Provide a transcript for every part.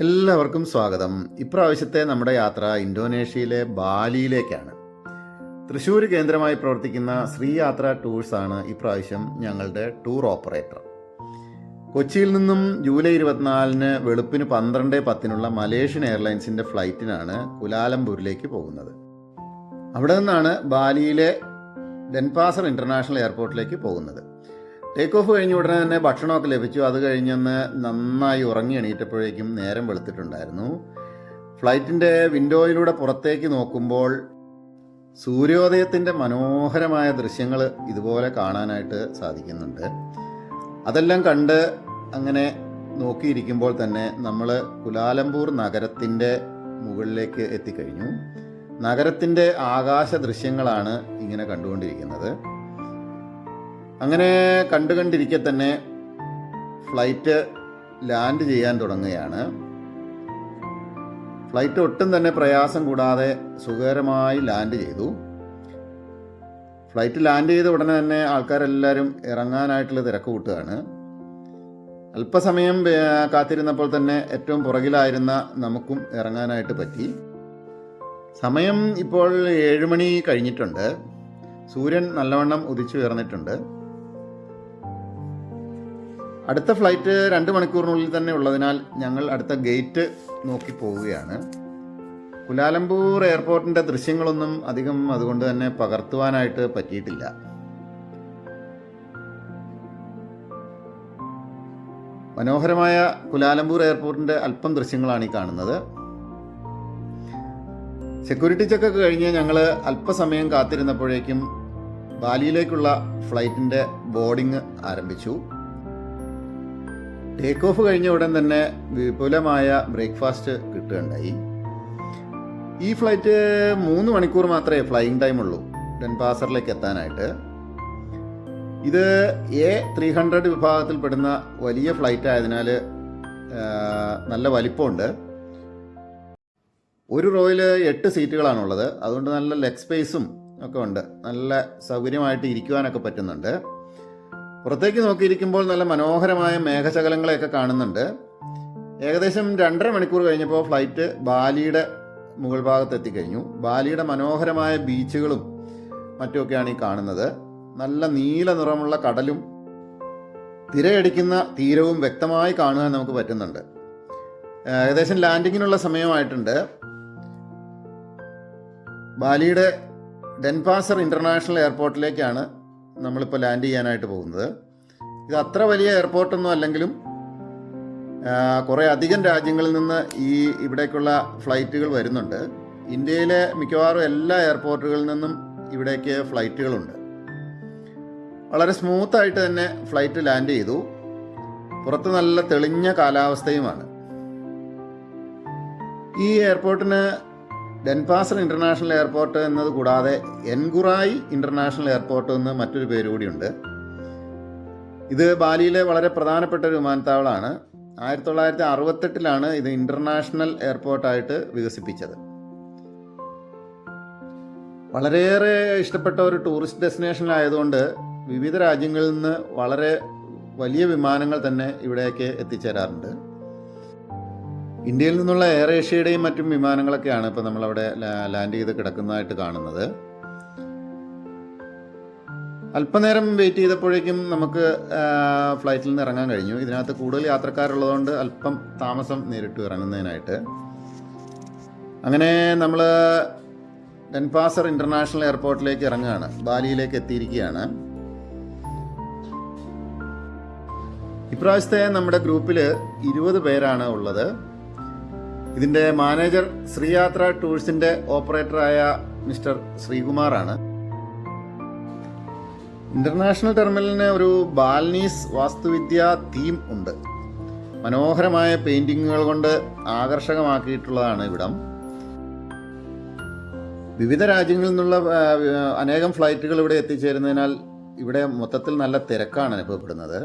എല്ലാവർക്കും സ്വാഗതം. ഇപ്രാവശ്യത്തെ നമ്മുടെ യാത്ര ഇന്തോനേഷ്യയിലെ ബാലിയിലേക്കാണ്. തൃശ്ശൂർ കേന്ദ്രമായി പ്രവർത്തിക്കുന്ന ശ്രീയാത്ര ടൂഴ്സ് ആണ് ഇപ്രാവശ്യം ഞങ്ങളുടെ ടൂർ ഓപ്പറേറ്റർ. കൊച്ചിയിൽ നിന്നും ജൂലൈ ഇരുപത്തിനാലിന് വെളുപ്പിന് പന്ത്രണ്ട് പത്തിനുള്ള മലേഷ്യൻ എയർലൈൻസിന്റെ ഫ്ലൈറ്റിനാണ് കുലാലംപൂരിലേക്ക് പോകുന്നത്. അവിടെ നിന്നാണ് ബാലിയിലെ ഡെൻപാസർ ഇന്റർനാഷണൽ എയർപോർട്ടിലേക്ക് പോകുന്നത്. ടേക്ക് ഓഫ് കഴിഞ്ഞ ഉടനെ തന്നെ ഭക്ഷണമൊക്കെ ലഭിച്ചു. അത് കഴിഞ്ഞൊന്ന് നന്നായി ഉറങ്ങി എണീറ്റപ്പോഴേക്കും നേരം വെളുത്തിട്ടുണ്ടായിരുന്നു. ഫ്ലൈറ്റിന്റെ വിൻഡോയിലൂടെ പുറത്തേക്ക് നോക്കുമ്പോൾ സൂര്യോദയത്തിന്റെ മനോഹരമായ ദൃശ്യങ്ങൾ ഇതുപോലെ കാണാനായിട്ട് സാധിക്കുന്നുണ്ട്. അതെല്ലാം കണ്ട് അങ്ങനെ നോക്കിയിരിക്കുമ്പോൾ തന്നെ നമ്മൾ കുലാലംപൂർ നഗരത്തിന്റെ മുകളിലേക്ക് എത്തിക്കഴിഞ്ഞു. നഗരത്തിന്റെ ആകാശ ദൃശ്യങ്ങളാണ് ഇങ്ങനെ കണ്ടുകൊണ്ടിരിക്കുന്നത്. അങ്ങനെ കണ്ടു കണ്ടിരിക്കെ തന്നെ ഫ്ലൈറ്റ് ലാൻഡ് ചെയ്യാൻ തുടങ്ങുകയാണ്. ഫ്ലൈറ്റ് ഒട്ടും തന്നെ പ്രയാസം കൂടാതെ സുഖകരമായി ലാൻഡ് ചെയ്തു. ഫ്ലൈറ്റ് ലാൻഡ് ചെയ്ത ഉടനെ തന്നെ ആൾക്കാരെല്ലാവരും ഇറങ്ങാനായിട്ടുള്ള തിരക്ക് കൂട്ടുകയാണ്. അല്പസമയം കാത്തിരുന്നപ്പോൾ തന്നെ ഏറ്റവും പുറകിലായിരുന്ന നമുക്കും ഇറങ്ങാനായിട്ട് പറ്റി. സമയം ഇപ്പോൾ ഏഴുമണി കഴിഞ്ഞിട്ടുണ്ട്. സൂര്യൻ നല്ലവണ്ണം ഉദിച്ചു ഉയർന്നിട്ടുണ്ട് അടുത്ത ഫ്ലൈറ്റ് രണ്ട് മണിക്കൂറിനുള്ളിൽ തന്നെ ഉള്ളതിനാൽ ഞങ്ങൾ അടുത്ത ഗേറ്റ് നോക്കി പോവുകയാണ്. കുലാലംപൂർ എയർപോർട്ടിന്റെ ദൃശ്യങ്ങളൊന്നും അധികം അതുകൊണ്ട് തന്നെ പകർത്തുവാനായിട്ട് പറ്റിയിട്ടില്ല. മനോഹരമായ കുലാലംപൂർ എയർപോർട്ടിന്റെ അല്പം ദൃശ്യങ്ങളാണ് ഈ കാണുന്നത്. സെക്യൂരിറ്റി ചെക്കൊക്കെ കഴിഞ്ഞ് ഞങ്ങൾ അല്പസമയം കാത്തിരുന്നപ്പോഴേക്കും ബാലിയിലേക്കുള്ള ഫ്ലൈറ്റിന്റെ ബോർഡിംഗ് ആരംഭിച്ചു. ടേക്ക് ഓഫ് കഴിഞ്ഞ ഉടൻ തന്നെ വിപുലമായ ബ്രേക്ക്ഫാസ്റ്റ് കിട്ടുകയുണ്ടായി. ഈ ഫ്ലൈറ്റ് മൂന്ന് മണിക്കൂർ മാത്രമേ ഫ്ലൈയിങ് ടൈം ഉള്ളൂ. ഡെൻപാസറിലേക്ക് എത്താനായിട്ട്. ഇത് എ ത്രീ ഹൺഡ്രഡ് വിഭാഗത്തിൽപ്പെടുന്ന വലിയ ഫ്ലൈറ്റ് ആയതിനാൽ നല്ല വലിപ്പമുണ്ട്. ഒരു റോയിൽ എട്ട് സീറ്റുകളാണുള്ളത്. അതുകൊണ്ട് നല്ല ലെഗ് സ്പേസും ഒക്കെ ഉണ്ട്. നല്ല സൗകര്യമായിട്ട് ഇരിക്കുവാനൊക്കെ പറ്റുന്നുണ്ട്. പുറത്തേക്ക് നോക്കിയിരിക്കുമ്പോൾ നല്ല മനോഹരമായ മേഘശകലങ്ങളെയൊക്കെ കാണുന്നുണ്ട്. ഏകദേശം രണ്ടര മണിക്കൂർ കഴിഞ്ഞപ്പോൾ ഫ്ലൈറ്റ് ബാലിയുടെ മുകൾ ഭാഗത്ത് എത്തിക്കഴിഞ്ഞു. ബാലിയുടെ മനോഹരമായ ബീച്ചുകളും മറ്റുമൊക്കെയാണ് ഈ കാണുന്നത്. നല്ല നീല നിറമുള്ള കടലും തിരയടിക്കുന്ന തീരവും വ്യക്തമായി കാണുവാൻ നമുക്ക് പറ്റുന്നുണ്ട്. ഏകദേശം ലാൻഡിങ്ങിനുള്ള സമയമായിട്ടുണ്ട്. ബാലിയുടെ ഡെൻപാസർ ഇന്റർനാഷണൽ എയർപോർട്ടിലേക്കാണ് നമ്മളിപ്പോൾ ലാൻഡ് ചെയ്യാനായിട്ട് പോകുന്നത്. ഇത് അത്ര വലിയ എയർപോർട്ടൊന്നും അല്ലെങ്കിലും കുറേ അധികം രാജ്യങ്ങളിൽ നിന്ന് ഈ ഇവിടേക്കുള്ള ഫ്ലൈറ്റുകൾ വരുന്നുണ്ട്. ഇന്ത്യയിലെ മിക്കവാറും എല്ലാ എയർപോർട്ടുകളിൽ നിന്നും ഇവിടേക്ക് ഫ്ലൈറ്റുകളുണ്ട് വളരെ സ്മൂത്തായിട്ട് തന്നെ ഫ്ലൈറ്റ് ലാൻഡ് ചെയ്തു. പുറത്ത് നല്ല തെളിഞ്ഞ കാലാവസ്ഥയുമാണ്. ഈ എയർപോർട്ടിന് ഡെൻപാസർ ഇന്റർനാഷണൽ എയർപോർട്ട് എന്നത് കൂടാതെ എൻഗുറായി ഇന്റർനാഷണൽ എയർപോർട്ട് എന്ന് മറ്റൊരു പേര് കൂടിയുണ്ട്. ഇത് ബാലിയിലെ വളരെ പ്രധാനപ്പെട്ട ഒരു വിമാനത്താവളമാണ്. ആയിരത്തി തൊള്ളായിരത്തി അറുപത്തെട്ടിലാണ് ഇത് ഇന്റർനാഷണൽ എയർപോർട്ടായിട്ട് വികസിപ്പിച്ചത്. വളരെയേറെ ഇഷ്ടപ്പെട്ട ഒരു ടൂറിസ്റ്റ് ഡെസ്റ്റിനേഷനിലായതുകൊണ്ട് വിവിധ രാജ്യങ്ങളിൽ നിന്ന് വളരെ വലിയ വിമാനങ്ങൾ തന്നെ ഇവിടേക്ക് എത്തിച്ചേരാറുണ്ട്. ഇന്ത്യയിൽ നിന്നുള്ള എയർ ഏഷ്യയുടെയും മറ്റും വിമാനങ്ങളൊക്കെയാണ് ഇപ്പോൾ നമ്മളവിടെ ലാൻഡ് ചെയ്ത് കിടക്കുന്നതായിട്ട് കാണുന്നത്. അല്പനേരം വെയിറ്റ് ചെയ്തപ്പോഴേക്കും നമുക്ക് ഫ്ലൈറ്റിൽ നിന്ന് ഇറങ്ങാൻ കഴിഞ്ഞു. ഇതിനകത്ത് കൂടുതൽ യാത്രക്കാരുള്ളതുകൊണ്ട് അല്പം താമസം നേരിട്ട് ഇറങ്ങുന്നതിനായിട്ട്. അങ്ങനെ നമ്മൾ ഡെൻപാസർ ഇന്റർനാഷണൽ എയർപോർട്ടിലേക്ക് ഇറങ്ങുകയാണ്. ബാലിയിലേക്ക് എത്തിയിരിക്കുകയാണ്. ഇപ്രാവശ്യത്തെ നമ്മുടെ ഗ്രൂപ്പിൽ ഇരുപത് പേരാണ് ഉള്ളത്. ഇതിന്റെ മാനേജർ ശ്രീയാത്ര ടൂഴ്സിന്റെ ഓപ്പറേറ്ററായ മിസ്റ്റർ ശ്രീകുമാറാണ്. ഇന്റർനാഷണൽ ടെർമിനലിന് ഒരു ബാൽനീസ് വാസ്തുവിദ്യ തീം ഉണ്ട്. മനോഹരമായ പെയിന്റിങ്ങുകൾ കൊണ്ട് ആകർഷകമാക്കിയിട്ടുള്ളതാണ് ഇവിടം. വിവിധ രാജ്യങ്ങളിൽ നിന്നുള്ള അനേകം ഫ്ലൈറ്റുകൾ ഇവിടെ എത്തിച്ചേരുന്നതിനാൽ ഇവിടെ മൊത്തത്തിൽ നല്ല തിരക്കാണ് അനുഭവപ്പെടുന്നത്.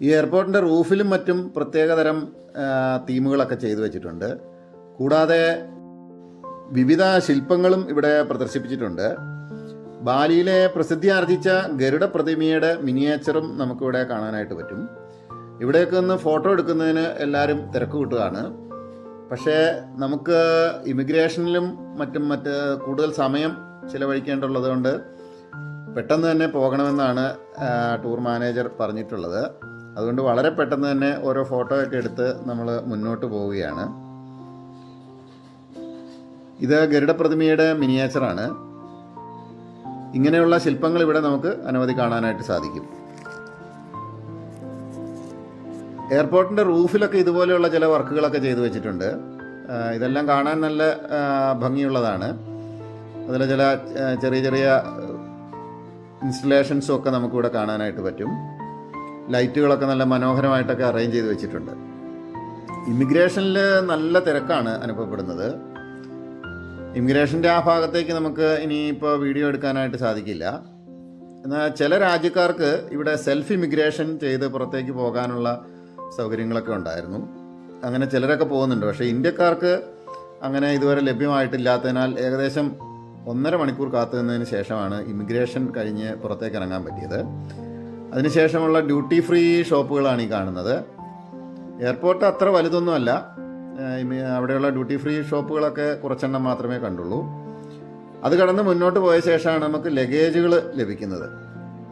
ഈ എയർപോർട്ടിന്റെ റൂഫിലും മറ്റും പ്രത്യേകതരം തീമുകളൊക്കെ ചെയ്തു വെച്ചിട്ടുണ്ട്. കൂടാതെ വിവിധ ശില്പങ്ങളും ഇവിടെ പ്രദർശിപ്പിച്ചിട്ടുണ്ട്. ബാലിയിലെ പ്രസിദ്ധി ആർജിച്ച ഗരുഡ പ്രതിമയുടെ മിനിയേച്ചറും നമുക്കിവിടെ കാണാനായിട്ട് പറ്റും. ഇവിടെയൊക്കെ ഒന്ന് ഫോട്ടോ എടുക്കുന്നതിന് എല്ലാവരും തിരക്ക് കൂട്ടുകയാണ്. പക്ഷേ നമുക്ക് ഇമിഗ്രേഷനിലും മറ്റും മറ്റ് കൂടുതൽ സമയം ചിലവഴിക്കേണ്ടതുകൊണ്ട് പെട്ടെന്ന് തന്നെ പോകണമെന്നാണ് ടൂർ മാനേജർ പറഞ്ഞിട്ടുള്ളത്. അതുകൊണ്ട് വളരെ പെട്ടെന്ന് തന്നെ ഓരോ ഫോട്ടോ ഒക്കെ എടുത്ത് നമ്മൾ മുന്നോട്ട് പോവുകയാണ്. ഇത് ഗരുഡപ്രതിമയുടെ മിനിയേച്ചറാണ്. ഇങ്ങനെയുള്ള ശില്പങ്ങൾ ഇവിടെ നമുക്ക് അനവധി കാണാനായിട്ട് സാധിക്കും. എയർപോർട്ടിന്റെ റൂഫിലൊക്കെ ഇതുപോലെയുള്ള ചില വർക്കുകളൊക്കെ ചെയ്തു വെച്ചിട്ടുണ്ട്. ഇതെല്ലാം കാണാൻ നല്ല ഭംഗിയുള്ളതാണ്. അതിൽ ചില ചെറിയ ചെറിയ ഇൻസ്റ്റലേഷൻസും ഒക്കെ നമുക്കിവിടെ കാണാനായിട്ട് പറ്റും. ലൈറ്റുകളൊക്കെ നല്ല മനോഹരമായിട്ടൊക്കെ അറേഞ്ച് ചെയ്ത് വെച്ചിട്ടുണ്ട്. ഇമിഗ്രേഷനിൽ നല്ല തിരക്കാണ് അനുഭവപ്പെടുന്നത്. ഇമിഗ്രേഷന്റെ ആ ഭാഗത്തേക്ക് നമുക്ക് ഇനിയിപ്പോൾ വീഡിയോ എടുക്കാനായിട്ട് സാധിക്കില്ല. എന്നാൽ ചില രാജ്യക്കാർക്ക് ഇവിടെ സെൽഫ് ഇമിഗ്രേഷൻ ചെയ്ത് പുറത്തേക്ക് പോകാനുള്ള സൗകര്യങ്ങളൊക്കെ ഉണ്ടായിരുന്നു. അങ്ങനെ ചിലരൊക്കെ പോകുന്നുണ്ട്. പക്ഷേ ഇന്ത്യക്കാർക്ക് അങ്ങനെ ഇതുവരെ ലഭ്യമായിട്ടില്ലാത്തതിനാൽ ഏകദേശം ഒന്നര മണിക്കൂർ കാത്തു നിന്നതിന് ശേഷമാണ് ഇമിഗ്രേഷൻ കഴിഞ്ഞ് പുറത്തേക്ക് ഇറങ്ങാൻ പറ്റിയത്. അതിനുശേഷമുള്ള ഡ്യൂട്ടി ഫ്രീ ഷോപ്പുകളാണ് ഈ കാണുന്നത്. എയർപോർട്ട് അത്ര വലുതൊന്നുമല്ല. അവിടെയുള്ള ഡ്യൂട്ടി ഫ്രീ ഷോപ്പുകളൊക്കെ കുറച്ചെണ്ണം മാത്രമേ കണ്ടുള്ളൂ. അത് കടന്ന് മുന്നോട്ട് പോയ ശേഷമാണ് നമുക്ക് ലഗേജുകൾ ലഭിക്കുന്നത്.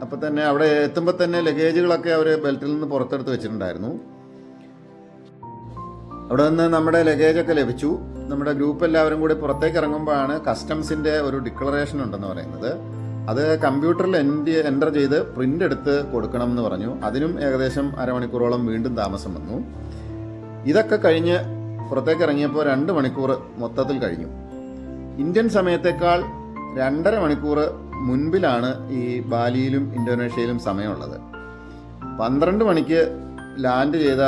അപ്പോൾ തന്നെ അവിടെ എത്തുമ്പോൾ തന്നെ ലഗേജുകളൊക്കെ അവർ ബെൽറ്റിൽ നിന്ന് പുറത്തെടുത്ത് വെച്ചിട്ടുണ്ടായിരുന്നു. അവിടെ നിന്ന് നമ്മുടെ ലഗേജൊക്കെ ലഭിച്ചു. നമ്മുടെ ഗ്രൂപ്പ് എല്ലാവരും കൂടി പുറത്തേക്ക് ഇറങ്ങുമ്പോഴാണ് കസ്റ്റംസിന്റെ ഒരു ഡിക്ലറേഷൻ ഉണ്ടെന്ന് പറയുന്നത്. അത് കമ്പ്യൂട്ടറിൽ എന്റെ എന്റർ ചെയ്ത് പ്രിന്റ് എടുത്ത് കൊടുക്കണം എന്ന് പറഞ്ഞു. അതിനും ഏകദേശം അരമണിക്കൂറോളം വീണ്ടും താമസം വന്നു. ഇതൊക്കെ കഴിഞ്ഞ് പുറത്തേക്ക് ഇറങ്ങിയപ്പോൾ രണ്ട് മണിക്കൂർ മൊത്തത്തിൽ കഴിഞ്ഞു. ഇന്ത്യൻ സമയത്തേക്കാൾ രണ്ടര മണിക്കൂർ മുൻപിലാണ് ഈ ബാലിയിലും ഇന്തോനേഷ്യയിലും സമയമുള്ളത്. പന്ത്രണ്ട് മണിക്ക് ലാൻഡ് ചെയ്ത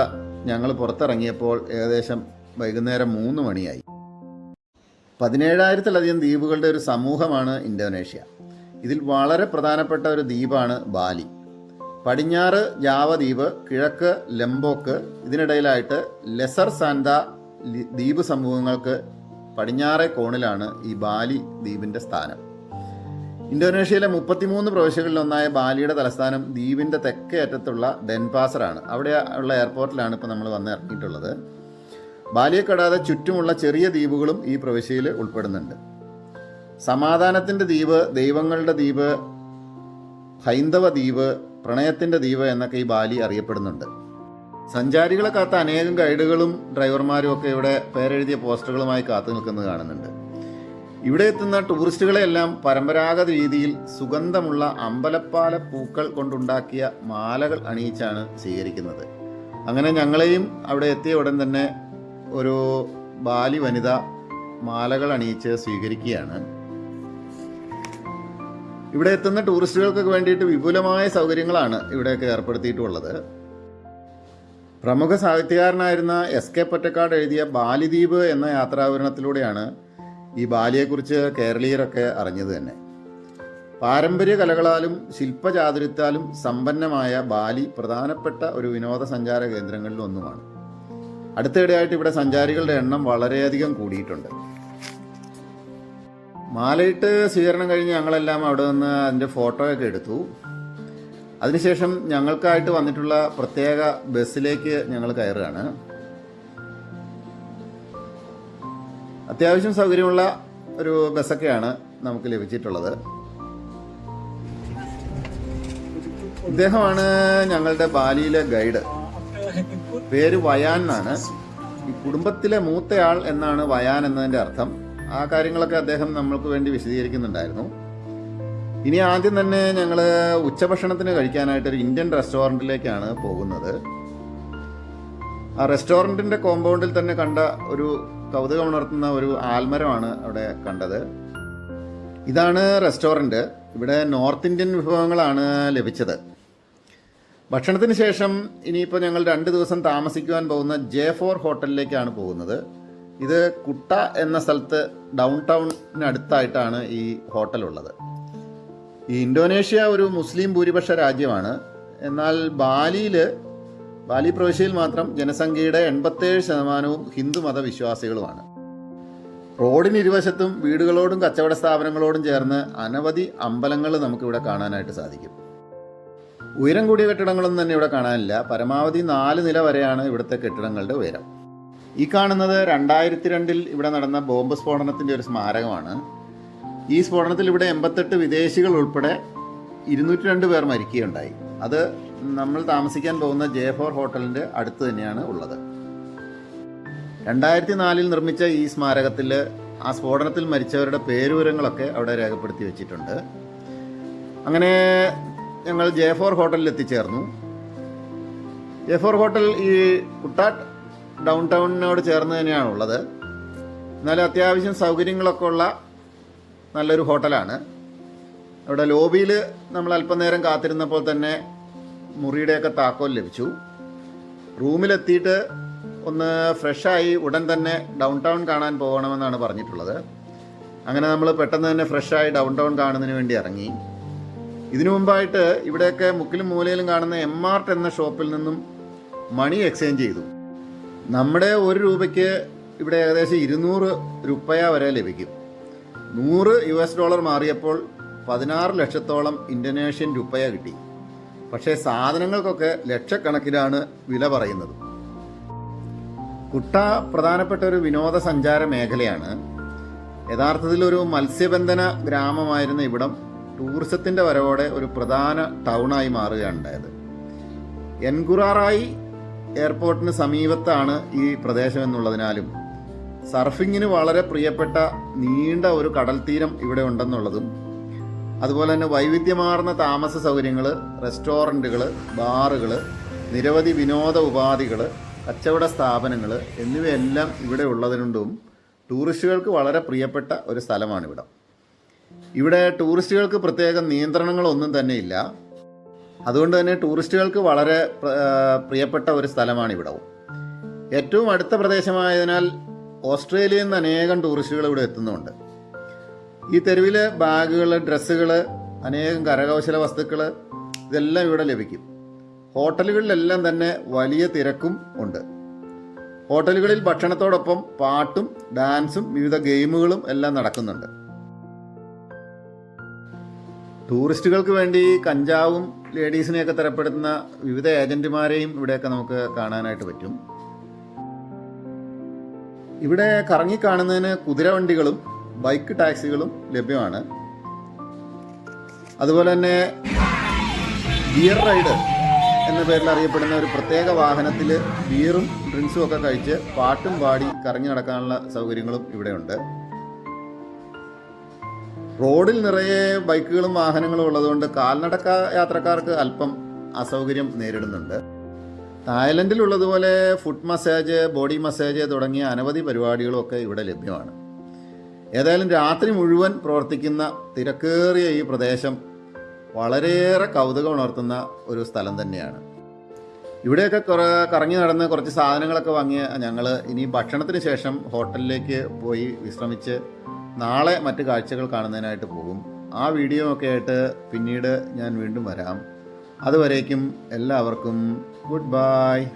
ഞങ്ങൾ പുറത്തിറങ്ങിയപ്പോൾ ഏകദേശം വൈകുന്നേരം മൂന്ന് മണിയായി. പതിനേഴായിരത്തിലധികം ദ്വീപുകളുടെ ഒരു സമൂഹമാണ് ഇന്തോനേഷ്യ. ഇതിൽ വളരെ പ്രധാനപ്പെട്ട ഒരു ദ്വീപാണ് ബാലി. പടിഞ്ഞാറ് ജാവ ദ്വീപ് കിഴക്ക് ലംബോക്ക് ഇതിനിടയിലായിട്ട് ലെസർ സാന്ത ദ്വീപ് സമൂഹങ്ങൾക്ക് പടിഞ്ഞാറേ കോണിലാണ് ഈ ബാലി ദ്വീപിന്റെ സ്ഥാനം. ഇന്തോനേഷ്യയിലെ മുപ്പത്തിമൂന്ന് പ്രവിശ്യകളിലൊന്നായ ബാലിയുടെ തലസ്ഥാനം ദ്വീപിന്റെ തെക്കേ അറ്റത്തുള്ള ഡെൻപാസറാണ്. അവിടെ ഉള്ള എയർപോർട്ടിലാണ് ഇപ്പോൾ നമ്മൾ വന്ന് ഇറങ്ങിയിട്ടുള്ളത്. ബാലിയെ കടാതെ ചുറ്റുമുള്ള ചെറിയ ദ്വീപുകളും ഈ പ്രവിശ്യയിൽ ഉൾപ്പെടുന്നുണ്ട്. സമാധാനത്തിന്റെ ദ്വീപ് ദൈവങ്ങളുടെ ദ്വീപ് ഹൈന്ദവ ദ്വീപ് പ്രണയത്തിന്റെ ദ്വീപ് എന്നൊക്കെ ഈ ബാലി അറിയപ്പെടുന്നുണ്ട്. സഞ്ചാരികളെ കാത്ത അനേകം ഗൈഡുകളും ഡ്രൈവർമാരും ഒക്കെ ഇവിടെ പേരെഴുതിയ പോസ്റ്ററുകളുമായി കാത്തു നിൽക്കുന്നത് കാണുന്നുണ്ട്. ഇവിടെ എത്തുന്ന ടൂറിസ്റ്റുകളെല്ലാം പരമ്പരാഗത രീതിയിൽ സുഗന്ധമുള്ള അമ്പലപ്പാല പൂക്കൾ കൊണ്ടുണ്ടാക്കിയ മാലകൾ അണിയിച്ചാണ് സ്വീകരിക്കുന്നത്. അങ്ങനെ ഞങ്ങളെയും അവിടെ എത്തിയ ഉടൻ തന്നെ ഒരു ബാലി വനിത മാലകൾ അണിയിച്ച് സ്വീകരിക്കുകയാണ്. ഇവിടെ എത്തുന്ന ടൂറിസ്റ്റുകൾക്കൊക്കെ വേണ്ടിയിട്ട് വിപുലമായ സൗകര്യങ്ങളാണ് ഇവിടെയൊക്കെ ഏർപ്പെടുത്തിയിട്ടുള്ളത്. പ്രമുഖ സാഹിത്യകാരനായിരുന്ന എസ് കെ പൊറ്റക്കാട് എഴുതിയ ബാലിദ്വീപ് എന്ന യാത്രാവിവരണത്തിലൂടെയാണ് ഈ ബാലിയെക്കുറിച്ച് കേരളീയരൊക്കെ അറിഞ്ഞത് തന്നെ. പാരമ്പര്യ കലകളാലും ശില്പചാതുര്യത്താലും സമ്പന്നമായ ബാലി പ്രധാനപ്പെട്ട ഒരു വിനോദസഞ്ചാര കേന്ദ്രങ്ങളിൽ ഒന്നുമാണ് അടുത്തിടെയായിട്ട് ഇവിടെ സഞ്ചാരികളുടെ എണ്ണം വളരെയധികം കൂടിയിട്ടുണ്ട്. മാലയിട്ട് സ്വീകരണം കഴിഞ്ഞ് ഞങ്ങളെല്ലാം അവിടെ നിന്ന് അതിന്റെ ഫോട്ടോയൊക്കെ എടുത്തു. അതിനുശേഷം ഞങ്ങൾക്കായിട്ട് വന്നിട്ടുള്ള പ്രത്യേക ബസ്സിലേക്ക് ഞങ്ങൾ കയറുകയാണ്. അത്യാവശ്യം സൗകര്യമുള്ള ഒരു ബസ്സൊക്കെയാണ് നമുക്ക് ലഭിച്ചിട്ടുള്ളത്. ഇദ്ദേഹമാണ് ഞങ്ങളുടെ ബാലിയിലെ ഗൈഡ്. പേര് വയാൻ എന്നാണ്. ഈ കുടുംബത്തിലെ മൂത്തയാൾ എന്നാണ് വയാൻ എന്നതിന്റെ അർത്ഥം. ആ കാര്യങ്ങളൊക്കെ അദ്ദേഹം നമ്മൾക്ക് വേണ്ടി വിശദീകരിക്കുന്നുണ്ടായിരുന്നു. ഇനി ആദ്യം തന്നെ ഞങ്ങൾ ഉച്ചഭക്ഷണത്തിന് കഴിക്കാനായിട്ട് ഒരു ഇന്ത്യൻ റെസ്റ്റോറന്റിലേക്കാണ് പോകുന്നത്. ആ റെസ്റ്റോറന്റിന്റെ കോമ്പൗണ്ടിൽ തന്നെ കണ്ട ഒരു കൗതുകമുണർത്തുന്ന ഒരു ആൽമരമാണ് അവിടെ കണ്ടത്. ഇതാണ് റെസ്റ്റോറന്റ് ഇവിടെ നോർത്ത് ഇന്ത്യൻ വിഭവങ്ങളാണ് ലഭിച്ചത്. ഭക്ഷണത്തിന് ശേഷം ഇനിയിപ്പോൾ ഞങ്ങൾ രണ്ട് ദിവസം താമസിക്കുവാൻ പോകുന്ന ജെ ഫോർ ഹോട്ടലിലേക്കാണ് പോകുന്നത്. ഇത് കുട്ട എന്ന സ്ഥലത്ത് ഡൗൺ ടൗണിനടുത്തായിട്ടാണ് ഈ ഹോട്ടൽ ഉള്ളത് ഈ ഇന്തോനേഷ്യ ഒരു മുസ്ലിം ഭൂരിപക്ഷ രാജ്യമാണ്. എന്നാൽ ബാലിയിൽ ബാലി പ്രവിശ്യയിൽ മാത്രം ജനസംഖ്യയുടെ എൺപത്തേഴ് ശതമാനവും ഹിന്ദു മതവിശ്വാസികളുമാണ്. റോഡിന് ഇരുവശത്തും വീടുകളോടും കച്ചവട സ്ഥാപനങ്ങളോടും ചേർന്ന് അനവധി അമ്പലങ്ങൾ നമുക്കിവിടെ കാണാനായിട്ട് സാധിക്കും. ഉയരം കൂടിയ കെട്ടിടങ്ങളൊന്നും തന്നെ ഇവിടെ കാണാനില്ല. പരമാവധി നാല് നില വരെയാണ് ഇവിടുത്തെ കെട്ടിടങ്ങളുടെ ഉയരം. ഈ കാണുന്നത് രണ്ടായിരത്തി രണ്ടിൽ ഇവിടെ നടന്ന ബോംബ് സ്ഫോടനത്തിന്റെ ഒരു സ്മാരകമാണ്. ഈ സ്ഫോടനത്തിൽ ഇവിടെ എൺപത്തെട്ട് വിദേശികൾ ഉൾപ്പെടെ ഇരുന്നൂറ്റി രണ്ട് പേർ മരിക്കുകയുണ്ടായി. അത് നമ്മൾ താമസിക്കാൻ പോകുന്ന ജെ ഫോർ ഹോട്ടലിന്റെ അടുത്ത് തന്നെയാണ് ഉള്ളത്. രണ്ടായിരത്തി നാലിൽ നിർമ്മിച്ച ഈ സ്മാരകത്തിൽ ആ സ്ഫോടനത്തിൽ മരിച്ചവരുടെ പേരുവിവരങ്ങളൊക്കെ അവിടെ രേഖപ്പെടുത്തി വെച്ചിട്ടുണ്ട്. അങ്ങനെ ഞങ്ങൾ ജെ ഫോർ ഹോട്ടലിൽ എത്തിച്ചേർന്നു. ജെ ഫോർ ഹോട്ടൽ ഈ കുട്ടാട്ട് ഡൗൺ ടൗണിനോട് ചേർന്ന് തന്നെയാണ് ഉള്ളത് എന്നാലും അത്യാവശ്യം സൗകര്യങ്ങളൊക്കെ ഉള്ള നല്ലൊരു ഹോട്ടലാണ്. അവിടെ ലോബിയിൽ നമ്മൾ അല്പനേരം കാത്തിരുന്നപ്പോൾ തന്നെ മുറിയുടെയൊക്കെ താക്കോൽ ലഭിച്ചു. റൂമിലെത്തിയിട്ട് ഒന്ന് ഫ്രഷായി ഉടൻ തന്നെ ഡൗൺ ടൗൺ കാണാൻ പോകണമെന്നാണ് പറഞ്ഞിട്ടുള്ളത്. അങ്ങനെ നമ്മൾ പെട്ടെന്ന് തന്നെ ഫ്രഷായി ഡൗൺ ടൗൺ കാണുന്നതിന് വേണ്ടി ഇറങ്ങി. ഇതിനു മുമ്പായിട്ട് ഇവിടെയൊക്കെ മുക്കിലും മൂലയിലും കാണുന്ന എം ആർട്ട് എന്ന ഷോപ്പിൽ നിന്നും മണി എക്സ്ചേഞ്ച് ചെയ്തു. നമ്മുടെ ഒരു രൂപയ്ക്ക് ഇവിടെ ഏകദേശം ഇരുന്നൂറ് രൂപയ വരെ ലഭിക്കും. നൂറ് യു എസ് ഡോളർ മാറിയപ്പോൾ പതിനാറ് ലക്ഷത്തോളം ഇൻഡോനേഷ്യൻ രൂപയ കിട്ടി. പക്ഷേ സാധനങ്ങൾക്കൊക്കെ ലക്ഷക്കണക്കിലാണ് വില പറയുന്നത്. കുട്ട പ്രധാനപ്പെട്ട ഒരു വിനോദസഞ്ചാര മേഖലയാണ്. യഥാർത്ഥത്തിൽ ഒരു മത്സ്യബന്ധന ഗ്രാമമായിരുന്ന ഇവിടം ടൂറിസത്തിന്റെ വരവോടെ ഒരു പ്രധാന ടൗണായി മാറുകയാണ് ഉണ്ടായത്. എൻകുറാറായി എയർപോർട്ടിന് സമീപത്താണ് ഈ പ്രദേശം എന്നുള്ളതിനാലും സർഫിങ്ങിന് വളരെ പ്രിയപ്പെട്ട നീണ്ട ഒരു കടൽ തീരം ഇവിടെ ഉണ്ടെന്നുള്ളതും അതുപോലെ തന്നെ വൈവിധ്യമാർന്ന താമസ സൗകര്യങ്ങൾ റെസ്റ്റോറന്റുകൾ ബാറുകൾ നിരവധി വിനോദ ഉപാധികൾ കച്ചവട സ്ഥാപനങ്ങൾ എന്നിവയെല്ലാം ഇവിടെ ഉള്ളതിനുണ്ടും ടൂറിസ്റ്റുകൾക്ക് വളരെ പ്രിയപ്പെട്ട ഒരു സ്ഥലമാണിവിടം. ഇവിടെ ടൂറിസ്റ്റുകൾക്ക് പ്രത്യേക നിയന്ത്രണങ്ങളൊന്നും തന്നെയില്ല. അതുകൊണ്ട് തന്നെ ടൂറിസ്റ്റുകൾക്ക് വളരെ പ്രിയപ്പെട്ട ഒരു സ്ഥലമാണ് ഇവിടവും. ഏറ്റവും അടുത്ത പ്രദേശമായതിനാൽ ഓസ്ട്രേലിയയിൽ നിന്ന് അനേകം ടൂറിസ്റ്റുകൾ ഇവിടെ എത്തുന്നുണ്ട്. ഈ തെരുവിൽ ബാഗുകൾ ഡ്രസ്സുകൾ അനേകം കരകൗശല വസ്തുക്കൾ ഇതെല്ലാം ഇവിടെ ലഭിക്കും. ഹോട്ടലുകളിലെല്ലാം തന്നെ വലിയ തിരക്കും ഉണ്ട്. ഹോട്ടലുകളിൽ ഭക്ഷണത്തോടൊപ്പം പാട്ടും ഡാൻസും വിവിധ ഗെയിമുകളും എല്ലാം നടക്കുന്നുണ്ട്. ടൂറിസ്റ്റുകൾക്ക് വേണ്ടി കഞ്ചാവും ലേഡീസിനെയൊക്കെ തരപ്പെടുത്തുന്ന വിവിധ ഏജന്റുമാരെയും ഇവിടെയൊക്കെ നമുക്ക് കാണാനായിട്ട് പറ്റും. ഇവിടെ കറങ്ങി കാണുന്നതിന് കുതിരവണ്ടികളും ബൈക്ക് ടാക്സികളും ലഭ്യമാണ്. അതുപോലെ തന്നെ ബിയർ റൈഡ് എന്ന പേരിൽ അറിയപ്പെടുന്ന ഒരു പ്രത്യേക വാഹനത്തിൽ ബിയറും ഡ്രിങ്ക്സും ഒക്കെ കഴിച്ച് പാട്ടും പാടി കറങ്ങി നടക്കാനുള്ള സൗകര്യങ്ങളും ഇവിടെയുണ്ട്. റോഡിൽ നിറയെ ബൈക്കുകളും വാഹനങ്ങളും ഉള്ളതുകൊണ്ട് കാൽനടക്ക യാത്രക്കാർക്ക് അല്പം അസൗകര്യം നേരിടുന്നുണ്ട്. തായ്ലൻഡിൽ ഉള്ളതുപോലെ ഫുഡ് മസാജ് ബോഡി മസാജ് തുടങ്ങിയ അനവധി പരിപാടികളൊക്കെ ഇവിടെ ലഭ്യമാണ്. ഏതായാലും രാത്രി മുഴുവൻ പ്രവർത്തിക്കുന്ന തിരക്കേറിയ ഈ പ്രദേശം വളരെയേറെ കൗതുകം ഉണർത്തുന്ന ഒരു സ്ഥലം തന്നെയാണ്. ഇവിടെയൊക്കെ കുറേ കറങ്ങി നടന്ന് കുറച്ച് സാധനങ്ങളൊക്കെ വാങ്ങിയ ഞങ്ങൾ ഇനി ഭക്ഷണത്തിന് ശേഷം ഹോട്ടലിലേക്ക് പോയി വിശ്രമിച്ച് നാളെ മറ്റ് കാഴ്ചകൾ കാണുന്നതിനായിട്ട് പോകും. ആ വീഡിയോ ഒക്കെ ആയിട്ട് പിന്നീട് ഞാൻ വീണ്ടും വരാം. അതുവരേക്കും എല്ലാവർക്കും ഗുഡ് ബൈ.